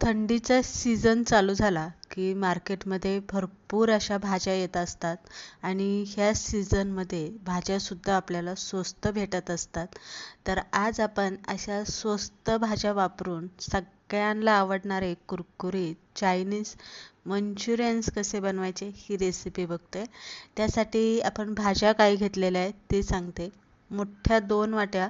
थंडीचा सीझन चालू झाला की मार्केटमध्ये भरपूर अशा भाज्या येत असतात आणि ह्या सीझनमध्ये भाज्यासुद्धा आपल्याला स्वस्त भेटत असतात. तर आज आपण अशा स्वस्त भाज्या वापरून सगळ्यांना आवडणारे कुरकुरीत चायनीज मंचुरियन्स कसे बनवायचे ही रेसिपी बघतोय. त्यासाठी आपण भाज्या काय घेतलेल्या आहेत ते सांगते. मोठ्या दोन वाट्या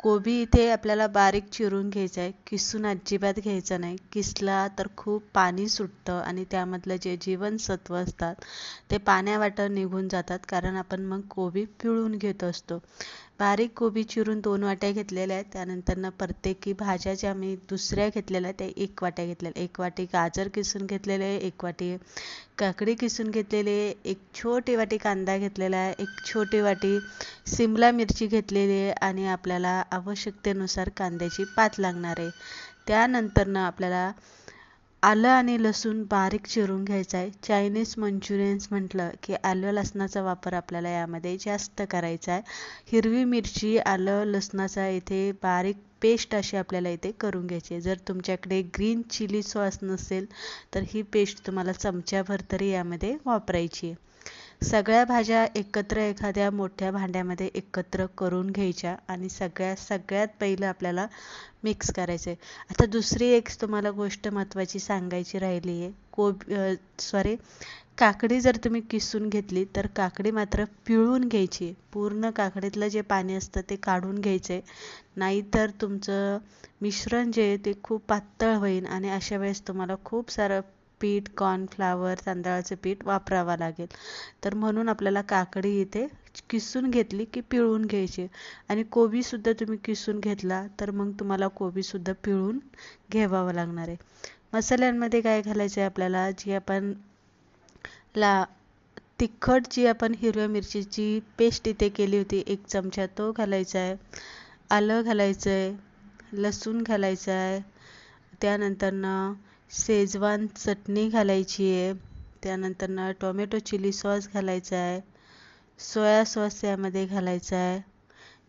कोबी इथे आपल्याला बारीक चिरून घ्यायचा आहे. किसून अजिबात घ्यायचा नाही. किसला तर खूप पाणी सुटतं आणि त्यामधलं जे जीवनसत्व असतात ते पाण्यावाटं निघून जातात. कारण आपण मग कोबी पिळून घेत असतो. बारीक कोबी चिरून दोन वाट्या घेतलेल्या आहेत. त्यानंतरनं प्रत्येकी भाज्या ज्या मी दुसऱ्या घेतलेल्या त्या एक वाट्या घेतलेल्या एक वाटी गाजर किसून घेतलेले आहे एक वाटी काकडी किसून घेतलेली आहे एक छोटी वाटी कांदा घेतलेला आहे एक छोटी वाटी सिमला मिरची घेतलेली आहे आणि आपल्याला आवश्यकतेनुसार कांद्याची पात लागणार आहे. त्यानंतरनं आपल्याला आलं आणि लसूण बारीक चिरून घ्यायचं आहे. चायनीज मंचुरियन्स म्हटलं की आलं लसणाचा वापर आपल्याला यामध्ये जास्त करायचा आहे. हिरवी मिरची आलं लसणाचा इथे बारीक पेस्ट अशी आपल्याला इथे करून घ्यायची आहे. जर तुमच्याकडे ग्रीन चिली सॉस नसेल तर ही पेस्ट तुम्हाला चमच्याभर तरी यामध्ये वापरायची आहे. सगळ्या भाज्या एकत्र एखाद्या मोठ्या भांड्यामध्ये एकत्र करून घ्यायच्या आणि सगळ्या सगळ्यात पहिलं आपल्याला मिक्स करायचं आहे आता दुसरी एक तुम्हाला गोष्ट महत्त्वाची सांगायची राहिली आहे कोब सॉरी काकडी जर तुम्ही किसून घेतली तर काकडी मात्र पिळून घ्यायची. पूर्ण काकडीतलं जे पाणी असतं ते काढून घ्यायचं आहे नाहीतर तुमचं मिश्रण जे आहे ते खूप पातळ होईल आणि अशा वेळेस तुम्हाला खूप सारं पीठ कॉर्नफ्लावर तांदळाचं पीठ वापरावा लागेल. तर म्हणून आपल्याला काकडी इथे किसून घेतली की पिळून घ्यायची. आणि कोबीसुद्धा तुम्ही किसून घेतला तर मग तुम्हाला कोबीसुद्धा पिळून घ्यावावं लागणार आहे. मसाल्यांमध्ये काय घालायचं आहे आपल्याला? जी आपण ला तिखट जी आपण हिरव्या मिरचीची पेस्ट इथे केली होती एक चमचा तो घालायचा आहे. आलं घालायचं आहे लसूण घालायचं आहे. त्यानंतरनं सेजवान चटणी घालायची आहे. त्यानंतर टोमॅटो चिली सॉस घालायचा आहे. सोया सॉस यामध्ये घालायचा आहे.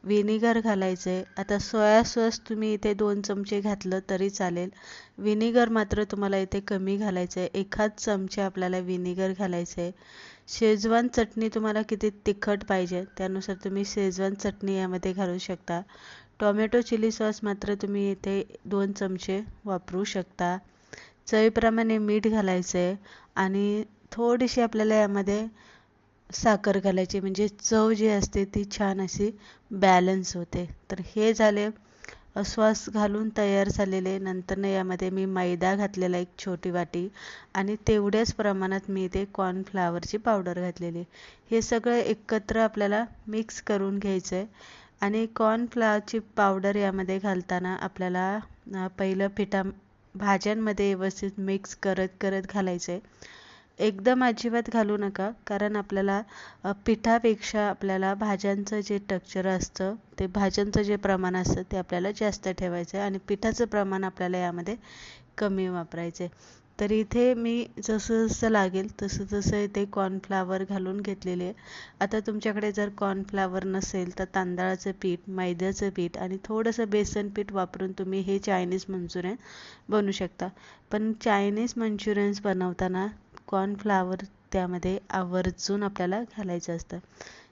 विनिगर घालायचं आहे आता सोया सॉस तुम्ही इथे दोन चमचे घातलं तरी चालेल. विनिगर मात्र तुम्हाला इथे कमी घालायचं आहे एखाद चमचे आपल्याला विनिगर घालायचं आहे शेजवान चटणी तुम्हाला किती तिखट पाहिजे त्यानुसार तुम्ही शेजवान चटणी यामध्ये घालू शकता. टोमॅटो चिली सॉस मात्र तुम्ही इथे दोन चमचे वापरू शकता. चवीप्रमाणे मीठ घालायचं आहे आणि थोडीशी आपल्याला यामध्ये साखर घालायची. म्हणजे चव जी असते ती छान अशी बॅलन्स होते. तर हे झाले. श्वास घालून तयार झालेले. नंतरनं यामध्ये मी मैदा घातलेला एक छोटी वाटी आणि तेवढ्याच प्रमाणात मी इथे कॉर्नफ्लावरची पावडर घातलेली. हे सगळं एकत्र आपल्याला मिक्स करून घ्यायचं आहे आणि कॉर्नफ्लावरची पावडर यामध्ये घालताना आपल्याला पहिलं पिठा भाज्यांमध्ये व्यवस्थित मिक्स करत करत घालायचं आहे एकदम अजिबात घालू नका कारण आपल्याला पिठापेक्षा आपल्याला भाज्यांचं जे टक्चर असतं ते भाज्यांचं जे प्रमाण असतं ते आपल्याला जास्त ठेवायचं आहे आणि पिठाचं प्रमाण आपल्याला यामध्ये कमी वापरायचं आहे तर इथे मी जसं जसं लागेल तसं तसं इथे कॉर्नफ्लावर घालून घेतलेले आहे. आता तुमच्याकडे जर कॉर्नफ्लावर नसेल तर तांदळाचं पीठ मैद्याचं पीठ आणि थोडंसं बेसन पीठ वापरून तुम्ही हे चायनीज मंचुरियन बनवू शकता. पण चायनीज मंचुरियन्स बनवताना कॉर्नफ्लावर त्यामध्ये आवर्जून आपल्याला घालायचं असतं.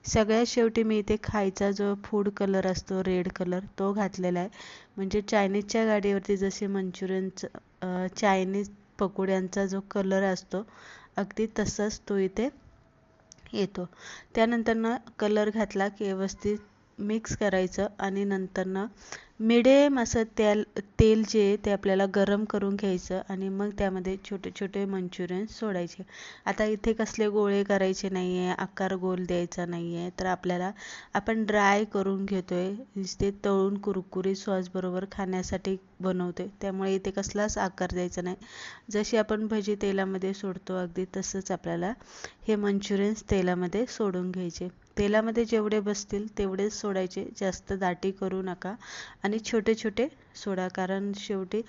सगळ्यात शेवटी मी इथे खायचा जो फूड कलर असतो रेड कलर तो घातलेला आहे. म्हणजे चायनीजच्या गाडीवरती जसे मंचुरियनचं चायनीज पकोड्यांचा जो कलर असतो अगदी तसाच तो इथे येतो. त्यानंतरनं कलर घातला की व्यवस्थित मिक्स करायचं आणि नंतरनं मिडियम असं तेल तेल जे आहे ते आपल्याला गरम करून घ्यायचं आणि मग त्यामध्ये छोटे छोटे मंचुरियन सोडायचे. आता इथे कसले गोळे करायचे नाही आहे आकार गोल द्यायचा नाही आहे तर आपल्याला आपण ड्राय करून घेतो आहे ते तळून कुरकुरी सॉसबरोबर खाण्यासाठी बनवतो आहे त्यामुळे इथे कसलाच आकार द्यायचा नाही. जशी आपण भजी तेलामध्ये सोडतो अगदी तसंच आपल्याला हे मंचुरियन्स तेलामध्ये सोडून घ्यायचे. तेलामध्ये जेवढे बसतील तेवढेच सोडायचे. जास्त दाटी करू नका. आणि छोटे छोटे सोडा. कारण शेवटी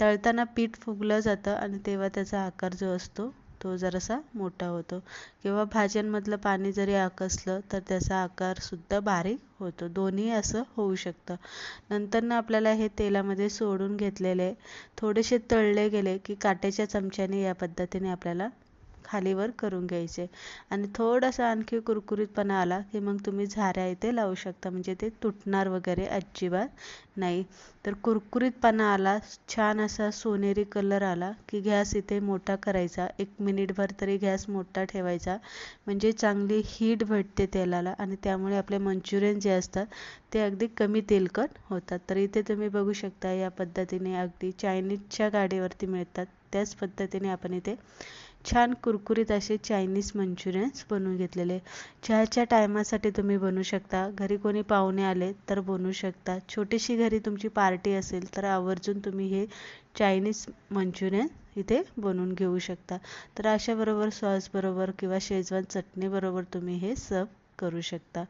तळताना पीठ फुगलं जातं आणि तेव्हा त्याचा आकार जो असतो तो जरासा मोठा होतो. किंवा भाज्यांमधलं पाणी जरी आकसलं तर त्याचा आकारसुद्धा बारीक होतो. दोन्ही असं होऊ शकतं. नंतर ना आपल्याला हे तेलामध्ये सोडून घेतलेले थोडेसे तळले गेले की काट्याच्या चमच्याने या पद्धतीने आपल्याला खालीवर करून घ्यायचे. आणि थोडासा आणखी कुरकुरीतपणा आला की मग तुम्ही झाऱ्या इथे लावू शकता. म्हणजे ते तुटणार वगैरे अजिबात नाही. तर कुरकुरीतपणा आला छान असा सोनेरी कलर आला की गॅस इथे मोठा करायचा. एक मिनिटभर तरी गॅस मोठा ठेवायचा. म्हणजे चांगली हीट भेटते तेलाला आणि त्यामुळे आपले मंचुरियन जे असतात ते अगदी कमी तेलकट होतात. तर इथे तुम्ही बघू शकता या पद्धतीने अगदी चायनीजच्या गाडीवरती मिळतात त्याच पद्धतीने आपण इथे छान कुरकुरीत असे चायनीज मंचुरियन्स बनवून घेतलेले. चहाच्या टायमासाठी तुम्ही बनवू शकता. घरी कोणी पाहुणे आले तर बनवू शकता. छोटीशी घरी तुमची पार्टी असेल तर आवर्जून तुम्ही हे चायनीज मंचुरियन इथे बनवून घेऊ शकता. तर अशाबरोबर सॉसबरोबर किंवा शेजवान चटणीबरोबर तुम्ही हे सर्व करू शकता.